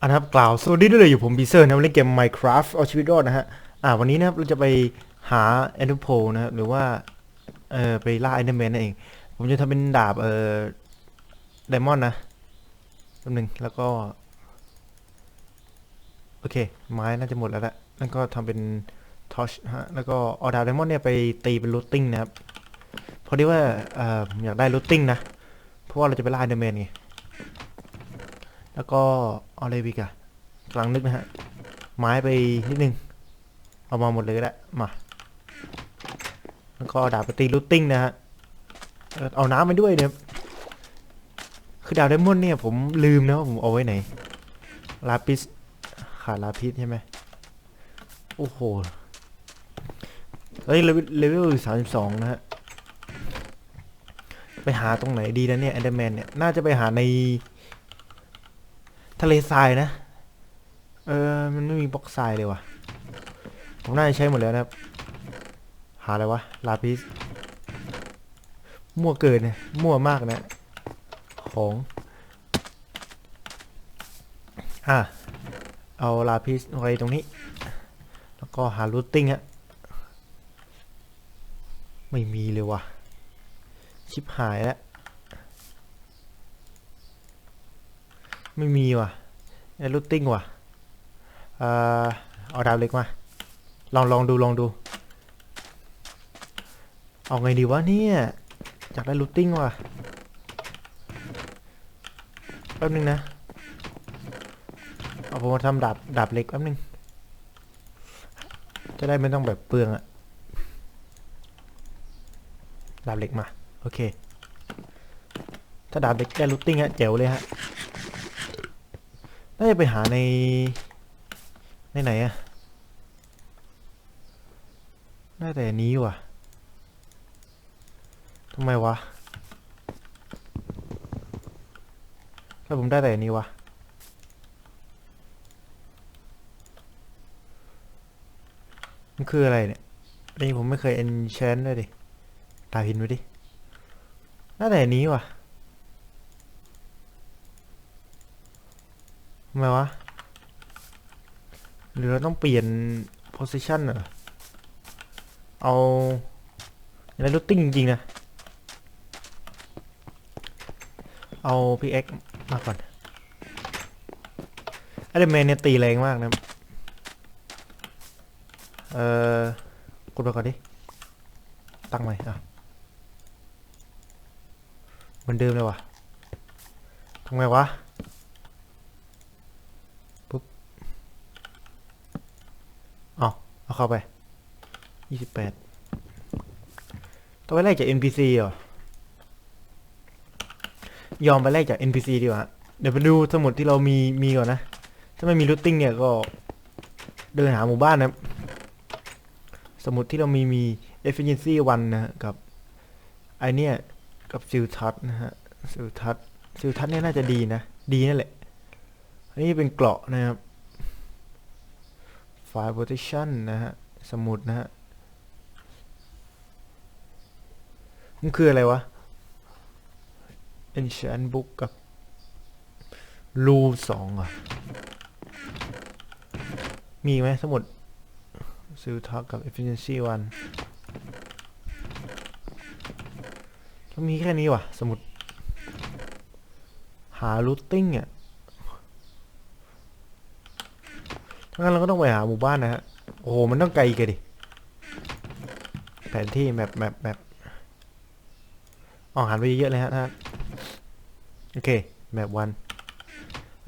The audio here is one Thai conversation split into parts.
อันนะครับกล่าวสวัสดีด้วยเลยอยู่ผมบีเซอร์นะวันนี้เกม Minecraft เอาชีวิตรอดนะฮะอ่าวันนี้นะครับเราจะไปหา Ender Pearl นะครับหรือว่าเอ่อไปล่า Enderman นั่นเอง ผมจะทำเป็นดาบเอ่อไดมอนด์นะแป๊บนึงแล้วก็ โอเค ไม้น่าจะหมดแล้วแหละแล้วก็ทำเป็นทอชฮะแล้วก็เอาดาบไดมอนด์เนี่ยไปตีเป็นรูทติ้งนะครับเพราะที่ว่าเอ่อผมอยากได้รูทติ้งนะ เพราะว่าเราจะไปล่า Enderman ไง แล้วก็เอาอะไรอีกอะกำลังนึกนะฮะ ไม้ไปนิดนึง เอามาหมดเลยก็ได้ มา แล้วก็ดาบไปตีลูตติ้งนะฮะ เอาน้ำไปด้วยเนี่ยคือดาบไดมอนด์เนี่ยผมลืมนะว่าผมเอาไว้ไหน ลาปิสขาดลาปิสใช่ไหมโอ้โห เฮ้ยเลวลเลเวลสามสิบสองนะฮะ ไปหาตรงไหนดีนะเนี่ยแอนเดอร์แมนเนี่ย น่าจะไปหาใน ทะเลทรายนะ เออ มันไม่มีบล็อกทรายเลยว่ะ ผมน่าจะใช้หมดแล้วนะครับ หาอะไรวะ ลาพิส มั่วเกินเนี่ยมั่วมากนะ ของ อะ เอาลาพิสไว้ตรงนี้ แล้วก็หารูทติ้งฮะ ไม่มีเลยว่ะ ชิบหายแล้ว ไม่มีว่ะไอ้รูติ้งว่ะเอ่อเอาดาวเล็กมา ลองลองดูลองดู เอาไงดีวะเนี่ยอยากได้รูทติ้งว่ะแป๊บนึงนะ เอาผมมาทำดาบดาบเล็กแป๊บนึง จะได้ไม่ต้องแบบเปลืองอะดาบเล็กมา โอเค ถ้าดาบเล็กได้รูทติ้งฮะเจ๋วเลยฮะ น่าจะไปหาใน ในไหนอะน่าแต่นี้ว่ะทำไมวะถ้าผมได้แต่นี้วะมันคืออะไรเนี่ยนนี้ผมไม่เคย enchant เลยดิ ตาหินไว้ดิ น่าแต่นี้ว่ะ ทำ ไมวะ หรือเราต้องเปลี่ยน position เหรอ เอาอะไรรูทติ้งจริงๆนะ เอา px มาก่อนไอเดอร์แมนเนี่ยตีแรงมากนะ เอ่อกดไปก่อนดิ ตั้งใหม่อะเหมือนเดิมเลยวะทำไงวะ เอาเข้าไปยี่สิบแปดต้องไปแลกจาก NPC เหรอ ยอมไปแลกจาก NPC ดีกว่า เดี๋ยวไปดูสมุดที่เรามีมีก่อนนะ ถ้าไม่มีรูทติ้งเนี่ยก็ เดินหาหมู่บ้านนะ สมุดที่เรามีมี efficiency 1นะฮะกับไอเนี่ยกับซิลทัศนะฮะซิลทัศซิลทัศเนี่ยน่าจะดีนะ ดีนั่นแหละ อันนี้เป็นเกราะนะครับ ไฟล์ protection นะฮะ สมุดนะฮะ มันคืออะไรวะ enchant book กับรูสองอะ มีไหมสมุดซิลท็อกกับ efficiency 1ก็มีแค่นี้ว่ะ สมุด หา routing อะ ถ้า งั้นเราก็ต้องไปหาหมู่บ้านนะฮะ โอ้โห มันต้องไกลกันดิ แผนที่แมปแมปแมปออกหันไปเยอะเลยฮะท่านโอเค แมปวัน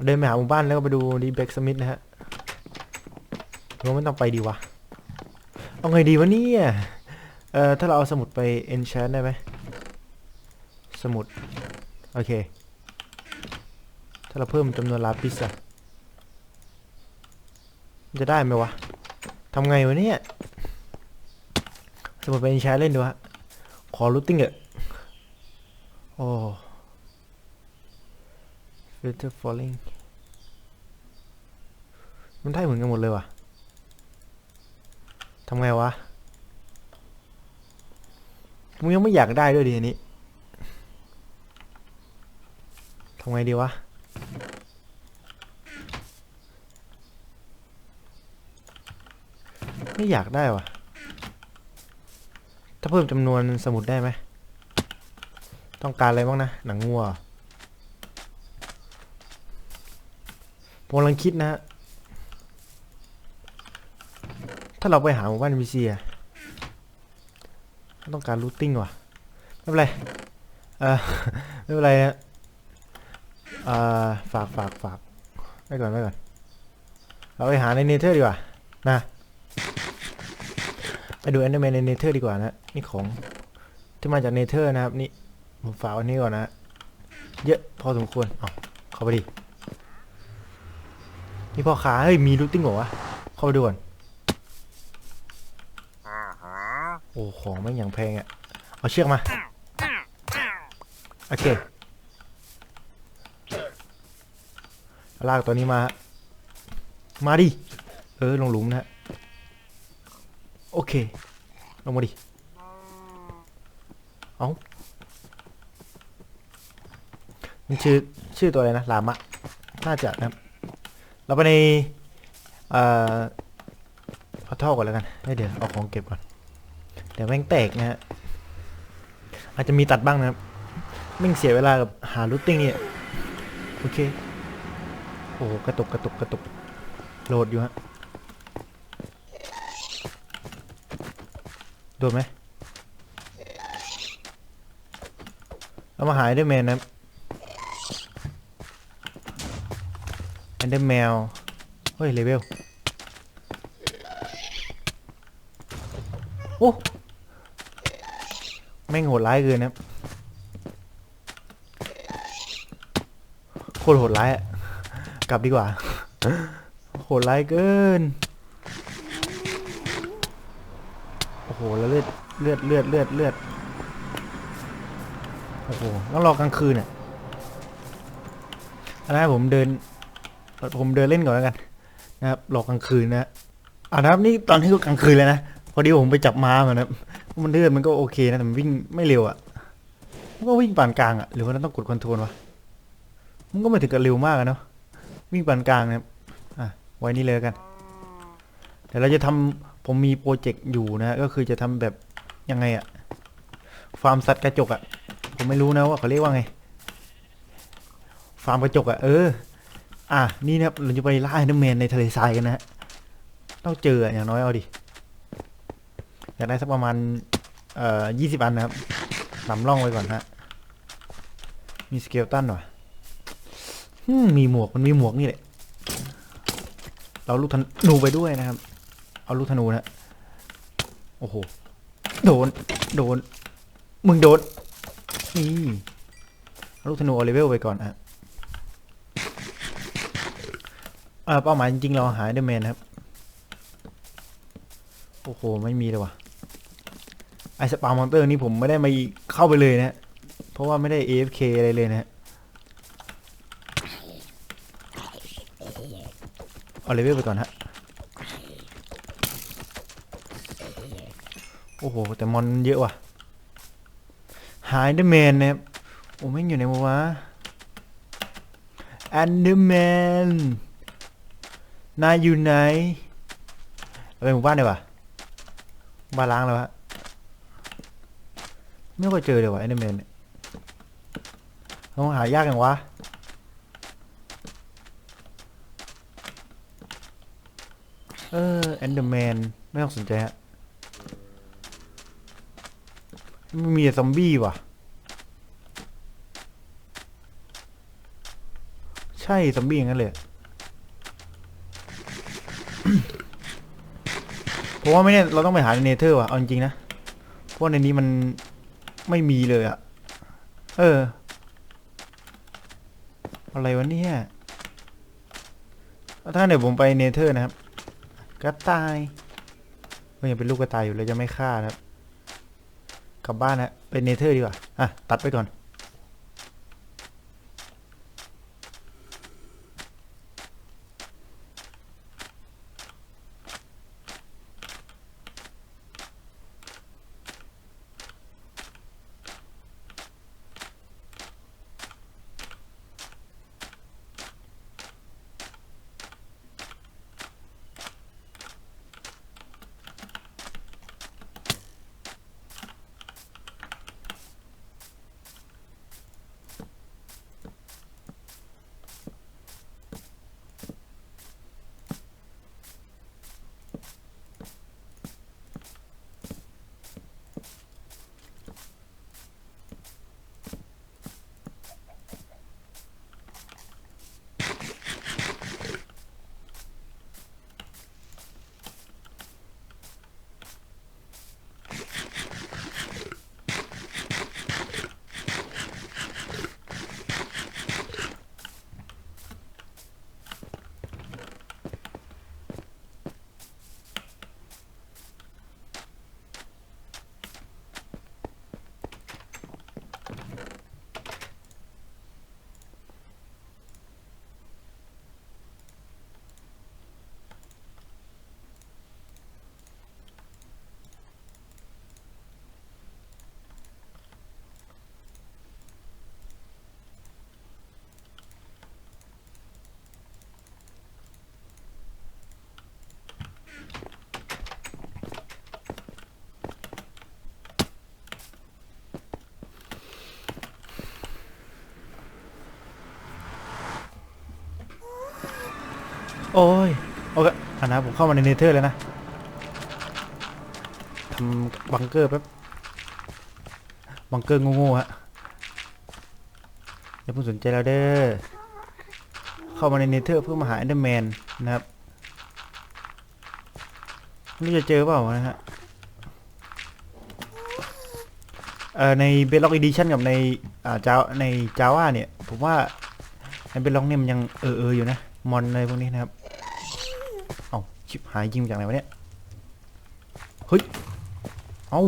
เดินไปหาหมู่บ้านแล้วก็ไปดูดีเบกสมิธนะฮะเราไม่ต้องไปดีวะ เอาไงดีวะเนี่ย เอ่อ ถ้าเราเอาสมุดไป enchant ได้ไหม สมุด โอเค ถ้าเราเพิ่มจำนวนลาปิสอะ จะได้ไหมวะทำไงวะเนี่ยสมมติเป็นแชร์เล่นดูฮะขอรูทติ้งเอะโอ้ filter falling มันได้เหมือนกันหมดเลยว่ะทำไงวะมึงยังไม่อยากได้ด้วยดิอันนี้ทำไงดีวะ ไม่อยากได้ว่ะถ้าเพิ่มจำนวนสมุดได้ไหม ต้องการอะไรบ้างนะ หนังงัวผมกำลังคิดนะฮะถ้าเราไปหาหมู่บ้านพีซีอะต้องการรูทติ้งว่ะ ไม่เป็นไร เออไม่เป็นไรนะเออฝากฝากฝากไว้ก่อนไว้ก่อน เราไปหาในเนเธอร์ดีกว่า นะ ไปดูแอนเดอร์แมนในเนเธอร์ดีกว่านะนี่ของที่มาจากเนเธอร์นะครับ นี่ผมฝากวันนี้ก่อนนะเยอะพอสมควรเอาเข้าไปดินี่พ่อค้าเฮ้ยมีรูทติ้งเหรอวะเข้าไปดูก่อนโอ้ของไม่อย่างแพงอะ่ะเอาเชือกมาโอเคลากตัวนี้มา มาดิเออลงหลุมนะฮะ โอเค ลงมาดิ เอามันชื่อ ชื่อตัวอะไรนะ ลามะ น่าจะนะครับ เราไปใน เอ่อพัททอก่อนแล้วกันเดี๋ยว เอาของเก็บก่อน เดี๋ยวแม่งแตกนะฮะ อาจจะมีตัดบ้างนะครับแม่งเสียเวลากับหารูทติ้งเนี่ย โอเค โอ้โหกระตุกกระตุกกระตุก โหลดอยู่ฮะ โดนไหมเรามาหาเดอร์แมนนะแอนเดอร์แมว เฮ้ยเลเวล โอ้ แม่งโหดร้ายเกินนะโคตรโหดร้ายอะกลับดีกว่า โหดร้ายเกิน โอ้โหแล้วเลือดเลือดเลือดเลือดเลือดโอ้โหต้องรอกลางคืนอะอันนั้นผมเดิน ผมเดินเล่นก่อนแล้วกันนะครับรอกลางคืนนะอ่านะครับนี่ตอนที่ก็กลางคืนเลยนะพอดีผมไปจับม้ามานะครับมันเลือดมันก็โอเคนะแต่มันวิ่งไม่เร็วอะมันก็วิ่งปานกลางอะหรือว่าเราต้องกดคอนโทรลวะมันก็ไม่ถึงกับเร็วมากอะเนาะวิ่งปานกลางนะครับอะไว้นี่เลยกันเดี๋ยวเราจะทำ ผมมีโปรเจกต์อยู่นะก็คือจะทำแบบยังไงอะฟาร์มสัตว์กระจกอะผมไม่รู้นะว่าเขาเรียกว่าไง ฟาร์มกระจกอะเออ อะนี่นะครับเราจะไปล่าไอเดอร์แมนในทะเลทรายกันนะฮะต้องเจออย่างน้อยเอาดิอยากได้สักประมาณเอ่อยี่สิบอันนะครับนำร่องไว้ก่อนฮะมีสเกลตันหน่อยมมีหมวกมันมีหมวกนี่แหละเราลูกธนูไปด้วยนะครับ เอาลูกธนูนะโอ้โหโดนโดน มึงโดนนี่เอาลูกธนูเอาเลเวลไปก่อนฮะเอ่อเป้าหมายจริงๆเราหาเดอร์แมนครับ โอ้โห ไม่มีเลยว่ะ ไอสปามอนเตอร์นี่ผมไม่ได้มาเข้าไปเลยนะฮะเพราะว่าไม่ได้ AFK อะไรเลยนะฮะเอาเลเวลไปก่อนฮะ โอ้โห แต่มอนเยอะว่ะหายเดอร์แมนนะครับโอ้ไม่อยู่ไหนวะแอนเดอร์แมนนายอยู่ไหนเอาไปหมู่บ้านดีกว่าบ้านล้างแล้วฮะไม่ค่อยเจอเลยว่ะแอนเดอร์แมนต้องหายากอย่างวะเออแอนเดอร์แมนไม่ต้องสนใจฮะ ไม่มีซอมบี้ว่ะ ใช่ซอมบี้อย่างนั้นเลยเพราะว่าไม่เนี่ยเราต้องไปหาในเนเธอร์ว่ะเอาจริงๆนะเพราะในนี้มันไม่มีเลยอะเออ อะไรวะเนี่ยถ้าเดี๋ยวผมไปเนเธอร์นะครับ กระต่ายก็ยังเป็นลูกกระต่ายอยู่เลยจะไม่ฆ่านะครับ กลับบ้านนะไปเนเธอร์ดีกว่า อะ ตัดไปก่อน โอ้ยโอเคอันนะผมเข้ามาในเนเธอร์แล้วนะทำบังเกอร์แป๊บบังเกอร์โง่ๆฮะอย่าเพิ่งสนใจเราเด้อเข้ามาในเนเธอร์เพื่อมาหาเอนเดอร์แมนนะครับไม่รู้จะเจอเปล่านะฮะเอ่อในเบล็อกอีดิชันกับในอ่าจาในจาว่าเนี่ย ผมว่าในเบล็อกเนี่ยมันยังเออเอออยู่นะ มอนอะไรพวกนี้นะครับ ชิบหายยิงมาจากไหนวะเนี่ย เฮ้ย เอา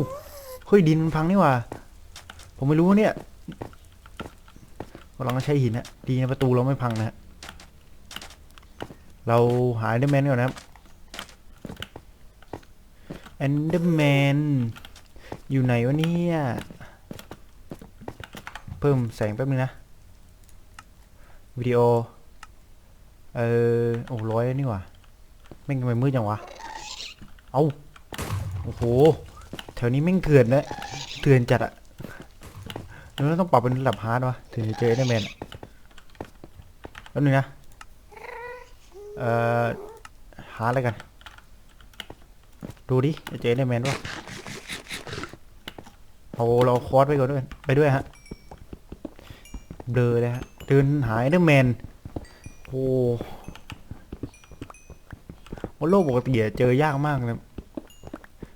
เฮ้ยดินมันพังนี่ว่า ผมไม่รู้เนี่ยกำลังใช้หินนะดีนะประตูเราไม่พังนะฮะเราหาเอนเดอร์แมนก่อนนะครับเอนเดอร์แมนอยู่ไหนวะเนี่ย เพิ่มแสงแป๊บนึงนะ วิดีโอ เออโอ้ร้อยนี่ว่า แม่งทำไมมืดจังวะ เอาโอ้โห แถวนี้แม่งเถื่อนนะเถื่อนจัดอะแล้วต้องปรับเป็นระดับฮาร์ดวะถึงจะเจอเอนเดอร์แมนแป๊บนึงนะ เอ่อหาอะไรกัน ดูดิ จะเจอเอนเดอร์แมนวะเอาเราคอร์สไปก่อนด้วย ไปด้วยฮะเบลอเลยฮะ เดินหาเอนเดอร์แมนโอ้ โลกปกติเจอยากมากเลย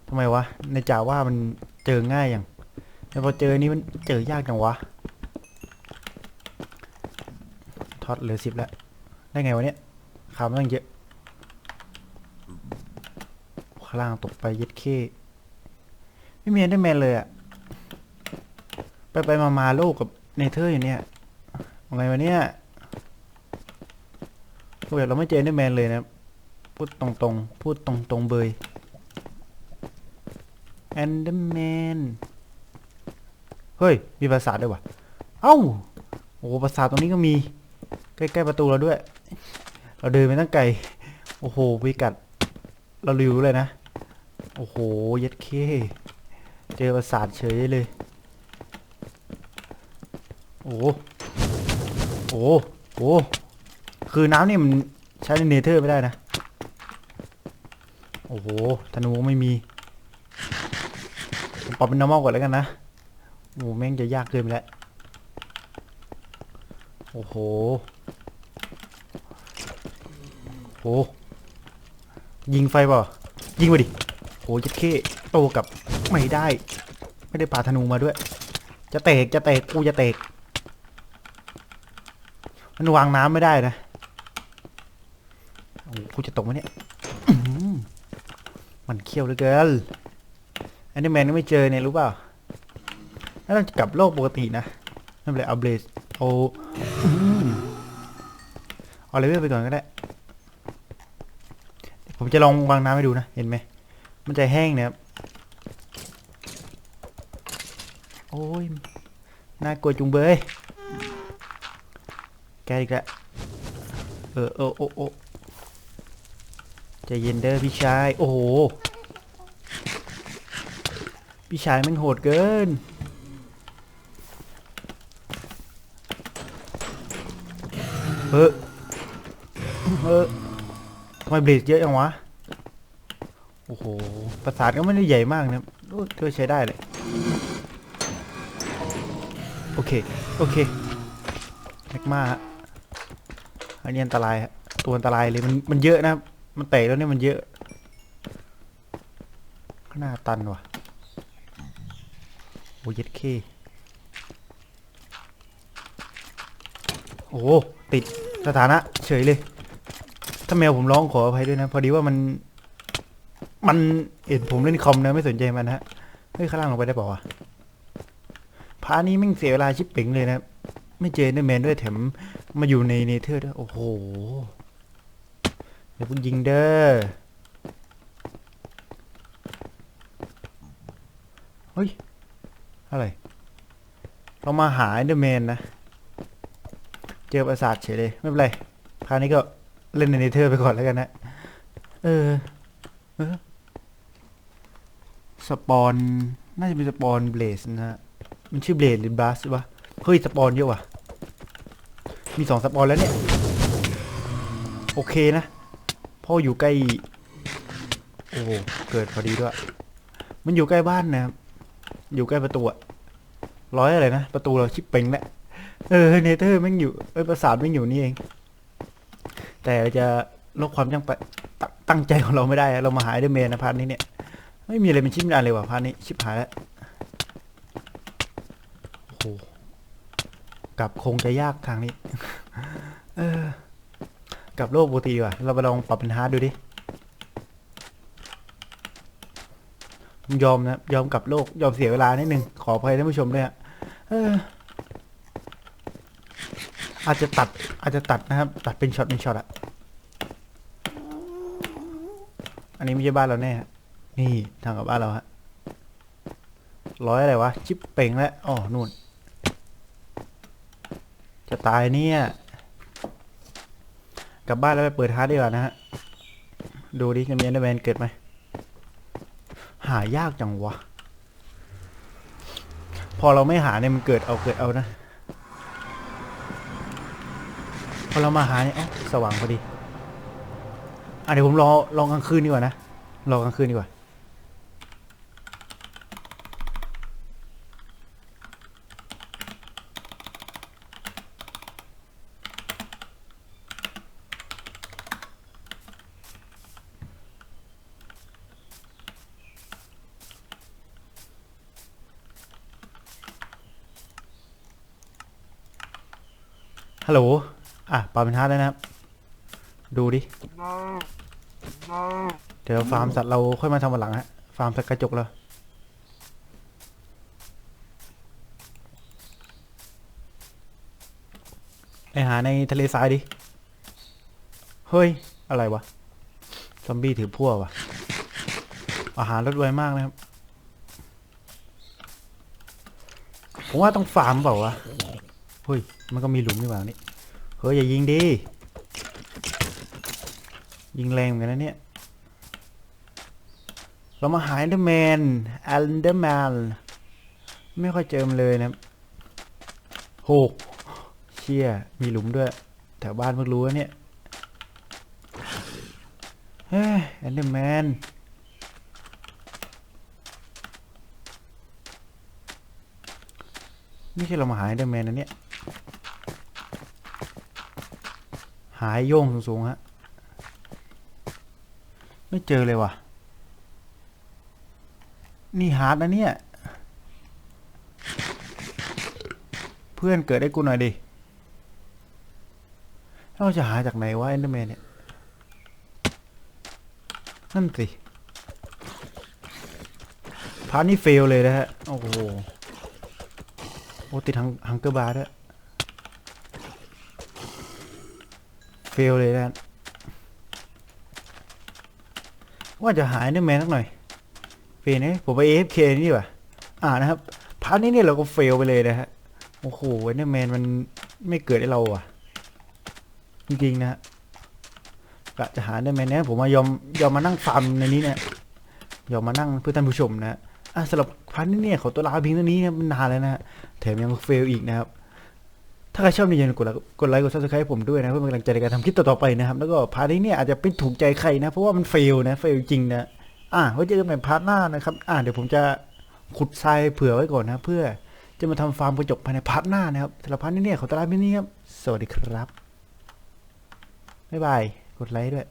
ทำไมวะ ในจ่าว่ามันเจอง่ายอย่างแต่พอเจอนี่มันเจอยากจังวะท็อตเหลือสิบแล้ว ได้ไงวะเนี่ยข่ามตั้งเยอะ ข้างล่างตกไปเย็ดเคไม่มีเอนเดอร์แมนเลยอะไปไปมามาโลกกับเนเธอร์อยู่เนี่ยอะไรวะเนี่ยโอ้ยเราไม่เจอเอนเดอร์แมนเลยนะ พูดตรงๆ พูดตรงๆเบยเอนเดอร์แมน เฮ้ย มีปราสาทด้วยวะเอ้า โอ้ปราสาทตรงนี้ก็มี ใกล้ๆประตูเราด้วย เราเดินไปตั้งไกล โอ้โหวิกัด เราริวเลยนะ โอ้โห เย็ดเค เจอปราสาทเฉยเลย โอ้โอ้โอ้คือน้ำนี่มันใช้ในเนเธอร์ไม่ได้นะ ธนูไม่มีผมปรับเป็น normal ก่อนแล้วกันนะโอ้แม่งจะยากเกินไปแล้ว โอ้โหโอ้ยิงไฟเปล่ายิงมาดิโอ้ยจะเข้โตกับไม่ได้ ไม่ได้ปาธนูมาด้วย จะเตกจะเตกกูจะเตกมันวางน้ำไม่ได้นะโอ้กูจะตกไหมเนี่ย มันเคี้ยวเหลือเกินแอนดี้แมนก็ไม่เจอเนี่ยรู้เปล่าแล้วเราจะกลับโลกปกตินะไม่เป็นไรเอาเบลสเอาเอาเลเวลไปก่อนก็ได้ ผมจะลองวางน้ำให้ดูนะ เห็นไหม มันจะแห้งนะครับ โอ้ย น่ากลัวจุงเบย แกอีกแล้วเออเออโอ้โอ้ ใจเย็นเด้อพี่ชาย โอ้โห พี่ชายมันโหดเกินเออเออทำไมเบรดเยอะจังวะ โอ้โห ประสาทก็ไม่ได้ใหญ่มากนะโอ้ก็ใช้ได้เลย โอเค โอเคแมกมาอันนี้อันตรายฮะตัวอันตรายเลยมันมันเยอะนะครับ มันแตกแล้วเนี่ยมันเยอะข้าหน้าตันว่ะโอ้ยเย็ดเคโอ้ติดสถานะ เฉยเลย ถ้าแมวผมร้องขออภัยด้วยนะ พอดีว่ามัน มันเห็นผมเล่นคอมนะไม่สนใจมันฮะเฮ้ยข้างล่างลงไปได้ป่าวะพานี้แม่งเสียเวลาชิปเป่งเลยนะ ไม่เจอเนอร์แมนด้วยแถมมาอยู่ในเนเธอร์ด้วยโอ้โห เดี๋ยวคุณยิงเด้อเฮ้ย อะไร เรามาหาเนอร์แมนนะ เจอปราสาทเฉยเลย ไม่เป็นไร คราวนี้ก็เล่นในเนเธอร์ไปก่อนแล้วกันนะ เออ เออ สปอน น่าจะเป็นสปอนเบลสนะฮะ มันชื่อเบลสหรือบลัสวะ เฮ้ย สปอนเยอะว่ะ มีสองสปอนแล้วเนี่ย โอเคนะ พ่ออยู่ใกล้ โอ้โหเกิดพอดีด้วย มันอยู่ใกล้บ้านนะครับ อยู่ใกล้ประตูอะร้อยอะไรนะ ประตูเราชิปเป่งแหละ เออ เนเธอร์ม่งอยู่ เอ้ย ประสาทม่งอยู่นี่เอง แต่จะลบความยังไปตตั้งใจของเราไม่ได้ เรามาหาเดอร์เมนนะพาร์ทนี้เนี่ย ไม่มีอะไรเป็นชิปนอันเลยว่ะพาร์ทนี้ ชิบหายแล้ว โอ้โหกลับคงจะยากทางนี้ เออ กับโลกปกติดีกว่าเราไปลองปรับเป็นฮาร์ดดูดิยอมนะยอมกับโลกยอมเสียเวลานิดนึงขออภัยท่านผู้ชมด้วยฮะเอออาจจะตัด อาจจะตัดนะครับ ตัดเป็นช็อตเป็นช็อตอะอันนี้ไม่ใช่บ้านเราแน่ฮะนี่ทางกับบ้านเราฮะร้อยอะไรวะ ชิปเป่งแล้วอ๋อนู่น จะตายเนี่ย กลับบ้านแล้วไปเปิดฮาร์ดดีกว่านะฮะ ดูดิจะมีอันเดอร์แมนเกิดไหม หายากจังวะ พอเราไม่หาเนี่ยมันเกิดเอาเกิดเอานะ พอเรามาหาเนี่ยสว่างพอดีอะเดี๋ยวผมรอลองกลางคืนดีกว่านะ รอกลางคืนดีกว่า ฮัลโหล อะปาเป็นฮาร์ดแล้วนะครับ ดูดิ เดี๋ยวฟาร์มสัตว์เราค่อยมาทำวันหลังฮะ ฟาร์มสัตว์กระจกเราไอหาในทะเลทรายดิ เฮ้ย อะไรวะ ซอมบี้ถือพั่ววะอาหารลดไวมากนะครับ ผมว่าต้องฟาร์มเปล่าวะ ฮ้ย มันก็มีหลุมนี่หว่านี่ เฮ้ย อย่ายิงดิ ยิงแรงเหมือนกันนะเนี่ย เรามาหา e อนเดอร์แมนแอนเดอร์แมน ไม่ค่อยเจอมเลยนะโหเชี่ย มีหลุมด้วย แถวบ้านเพิ่งรู้เนี่ย เฮ้ยแอนเดอร์แมนไม่ใช่เรามาหา e อนเดอร์แมนนะเนี่ย หายโย่งสูงๆฮะ ไม่เจอเลยว่ะ นี่ฮาร์ดนะเนี่ย เพื่อนเกิดได้กูหน่อยดิเราจะหาจากไหนวะเอนเดอร์แมนเนี่ย นั่นสิพาร์ทนี้เฟลเลยนะฮะ โอ้โห โอ้ติดฮังฮังเกอร์บาร์ด้วย ฟลเลยนะว่าจะหายเนื้อแมนสักหน่อยเฟลนี่ผมไป AFK นี่ดีกว่าอ่านะครับพาร์ทนี้เนี่ยเราก็เฟลไปเลยนะฮะโอ้โหเนื้อแมนมันไม่เกิดให้เราอะ จริงๆนะฮะกะจะหาเนื้อแมนเนี่ยผมมายอมยอมมานั่งฟาร์มในนี้เนี่ยยอมมานั่งเพื่อท่านผู้ชมนะฮะอะสำหรับพาร์ทนี้เนี่ยขอตัวลาเพียงเท่านี้นะมันนานแล้วนะฮะแถมยังเฟลอีกนะครับ ถ้าใครชอบนี่อย่าลืมกดไลค์กดไลค์กดซับสไครต์ผมด้วยนะเพื่อเป็นกำลังใจในการทำคลิปต่อๆไปนะครับ แล้วก็พาร์ทนี้เนี่ยอาจจะเป็นถูกใจใครนะ เพราะว่ามันเฟลนะเฟลจริงนะอะไว้เจอกันใหม่พาร์ทหน้านะครับ อะเดี๋ยวผมจะขุดทรายเผื่อไว้ก่อนนะ เพื่อจะมาทำฟาร์มกระจกภายในพาร์ทหน้านะครับสำหรับพาร์ทนี้เนี่ยขอตลาไปนี่ครับสวัสดีครับบ๊ายบายกดไลค์ด้วย